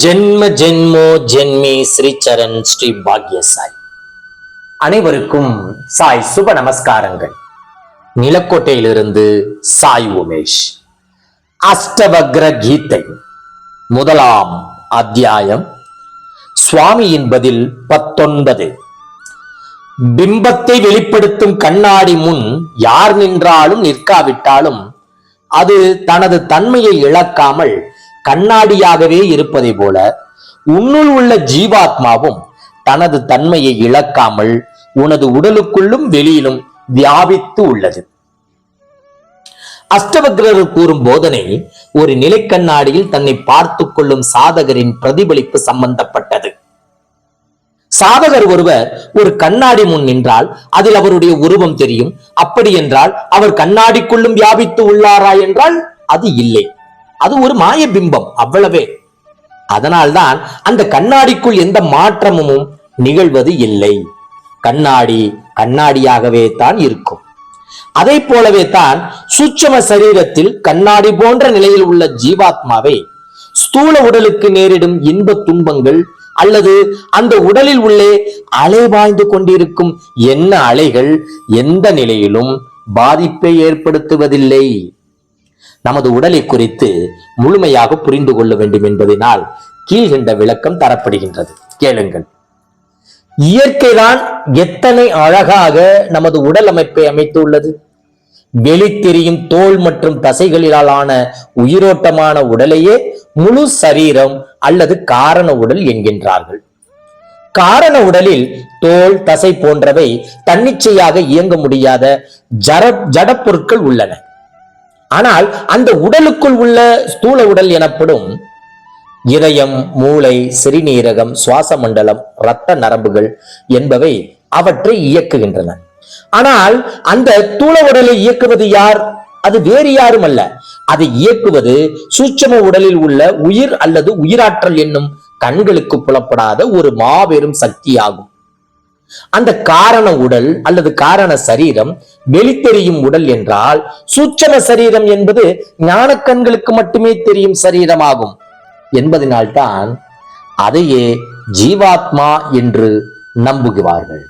ஜென்ம ஜென்மோ ஜென்மி ஸ்ரீ சரண் ஸ்ரீ பாக்ய சாய் அனைவருக்கும் சாய் சுப நமஸ்காரங்கள். நிலக்கோட்டையிலிருந்து சாய் உமேஷ். அஷ்டவக்ர கீதை முதலாம் அத்தியாயம். சுவாமியின் பதில் பத்தொன்பது. பிம்பத்தை வெளிப்படுத்தும் கண்ணாடி முன் யார் நின்றாலும் நிற்காவிட்டாலும் அது தனது தன்மையை இழக்காமல் கண்ணாடியாகவே இருப்பதை போல உன்னுள் உள்ள ஜீவாத்மாவும் தனது தன்மையை இழக்காமல் உனது உடலுக்குள்ளும் வெளியிலும் வியாபித்து உள்ளது. அஷ்டவக்ரர் கூறும் போதனை ஒரு நிலைக்கண்ணாடியில் தன்னை பார்த்து கொள்ளும் சாதகரின் பிரதிபலிப்பு சம்பந்தப்பட்டது. சாதகர் ஒருவர் ஒரு கண்ணாடி முன் நின்றால் அதில் அவருடைய உருவம் தெரியும். அப்படி என்றால் அவர் கண்ணாடிக்குள்ளும் வியாபித்து உள்ளாரா என்றால் அது இல்லை. அது ஒரு மாய பிம்பம் அவ்வளவே. அதனால்தான் அந்த கண்ணாடிக்குள் எந்த மாற்றமும் நிகழ்வது இல்லை. கண்ணாடி கண்ணாடியாகவே தான் இருக்கும். அதை போலவே தான் சூட்சம சரீரத்தில் கண்ணாடி போன்ற நிலையில் உள்ள ஜீவாத்மாவை ஸ்தூல உடலுக்கு நேரிடும் இன்ப துன்பங்கள் அல்லது அந்த உடலில் உள்ளே அலை வாழ்ந்து கொண்டிருக்கும் என்ன அலைகள் எந்த நிலையிலும் பாதிப்பை ஏற்படுத்துவதில்லை. நமது உடலை குறித்து முழுமையாக புரிந்து கொள்ள வேண்டும் என்பதனால் கீழ்கண்ட விளக்கம் தரப்படுகின்றது. கேளுங்கள். இயற்கைதான் எத்தனை அழகாக நமது உடல் அமைப்பை அமைத்துள்ளது. வெளித்தெரியும் தோல் மற்றும் தசைகளிலான உயிரோட்டமான உடலையே முழு சரீரம் அல்லது காரண உடல் என்கின்றார்கள். காரண உடலில் தோல் தசை போன்றவை தன்னிச்சையாக இயங்க முடியாத ஜட ஜடப்பொருட்கள் உள்ளன. ஆனால் அந்த உடலுக்குள் உள்ள ஸ்தூல உடல் எனப்படும் இதயம் மூளை சிறுநீரகம் சுவாச மண்டலம் இரத்த நரம்புகள் என்பவை அவற்றை இயக்குகின்றன. ஆனால் அந்த தூள உடலை இயக்குவது யார்? அது வேறு யாரும் அல்ல அதை இயக்குவது சூட்சம உடலில் உள்ள உயிர் அல்லது உயிராற்றல் என்னும் கண்களுக்கு புலப்படாத ஒரு மாபெரும் சக்தியாகும். அந்த காரண உடல் அல்லது காரண சரீரம் வெளித்தெரியும் உடல் என்றால் சூட்சம சரீரம் என்பது ஞான கண்களுக்கு மட்டுமே தெரியும் சரீரமாகும் என்பதனால்தான் அதையே ஜீவாத்மா என்று நம்புகிறார்கள்.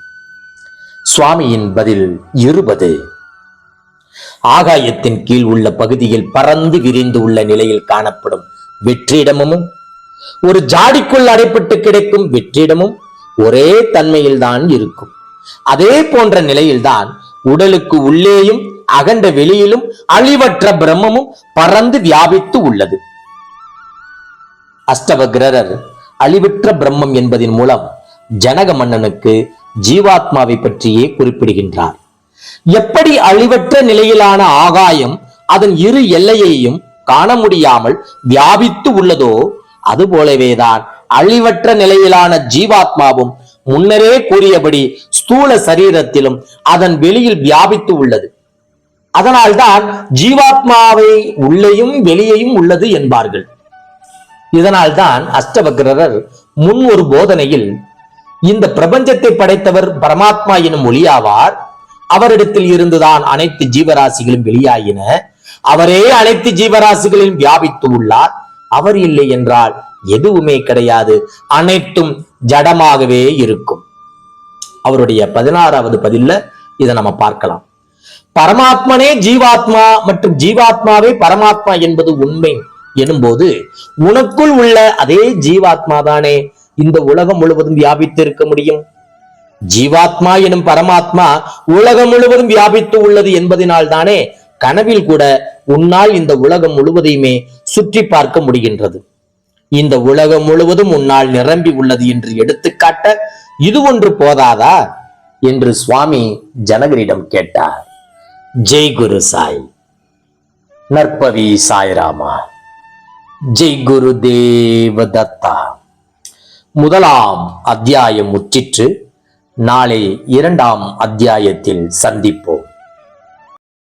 சுவாமியின் பதில் இருபது. ஆகாயத்தின் கீழ் உள்ள பகுதியில் பறந்து விரிந்து உள்ள நிலையில் காணப்படும் வெற்றிடமும் ஒரு ஜாடிக்குள் அடைப்பட்டு கிடைக்கும் வெற்றிடமும் ஒரே தன்மையில்தான் இருக்கும். அதே போன்ற நிலையில்தான் உடலுக்கு உள்ளேயும் அகண்ட வெளியிலும் அழிவற்ற பிரம்மமும் பறந்து வியாபித்து உள்ளது. அஷ்டவகிரரர் அழிவற்ற பிரம்மம் என்பதின் மூலம் ஜனக மன்னனுக்கு ஜீவாத்மாவை பற்றியே குறிப்பிடுகின்றார். எப்படி அழிவற்ற நிலையிலான ஆகாயம் அதன் இரு எல்லையையும் காண முடியாமல் வியாபித்து உள்ளதோ அதுபோலவேதான் அழிவற்ற நிலையிலான ஜீவாத்மாவும் முன்னரே கூறியபடி ஸ்தூல சரீரத்திலும் அதன் வெளியில் வியாபித்து உள்ளது. அதனால்தான் ஜீவாத்மாவை உள்ளேயும் வெளியேயும் உள்ளது என்பார்கள். இதனால்தான் அஷ்டவக்ரர் முன் ஒரு போதனையில் இந்த பிரபஞ்சத்தை படைத்தவர் பரமாத்மா எனும் ஒளியாவார் அவரிடத்தில் இருந்துதான் அனைத்து ஜீவராசிகளும் வெளியாயின அவரே அனைத்து ஜீவராசிகளில் வியாபித்து உள்ளார் அவர் இல்லை என்றால் எதுவுமே கிடையாது. அனைத்தும் ஜடமாகவே இருக்கும். அவருடைய பதினாறாவது பதில்ல இதை நம்ம பார்க்கலாம். பரமாத்மனே ஜீவாத்மா மற்றும் ஜீவாத்மாவே பரமாத்மா என்பது உண்மை எனும்போது உனக்குள் உள்ள அதே ஜீவாத்மா தானே. இந்த உலகம் முழுவதும் வியாபித்து இருக்க முடியும். ஜீவாத்மா எனும் பரமாத்மா உலகம் முழுவதும் வியாபித்து உள்ளது என்பதனால் தானே கனவில் கூட உன்னால் இந்த உலகம் முழுவதையுமே சுற்றி பார்க்க முடிகின்றது. இந்த உலகம் முழுவதும் உன்னால் நிரம்பி உள்ளது என்று எடுத்துக்காட்ட இது ஒன்று போதாதா? என்று சுவாமி ஜனகரிடம் கேட்டார். ஜெய் குரு சாய். நற்பவி சாய்ராமா. ஜெய் குரு தேவதத்தா. முதலாம் அத்தியாயம் முற்றிற்று. நாளை இரண்டாம் அத்தியாயத்தில் சந்திப்போம்.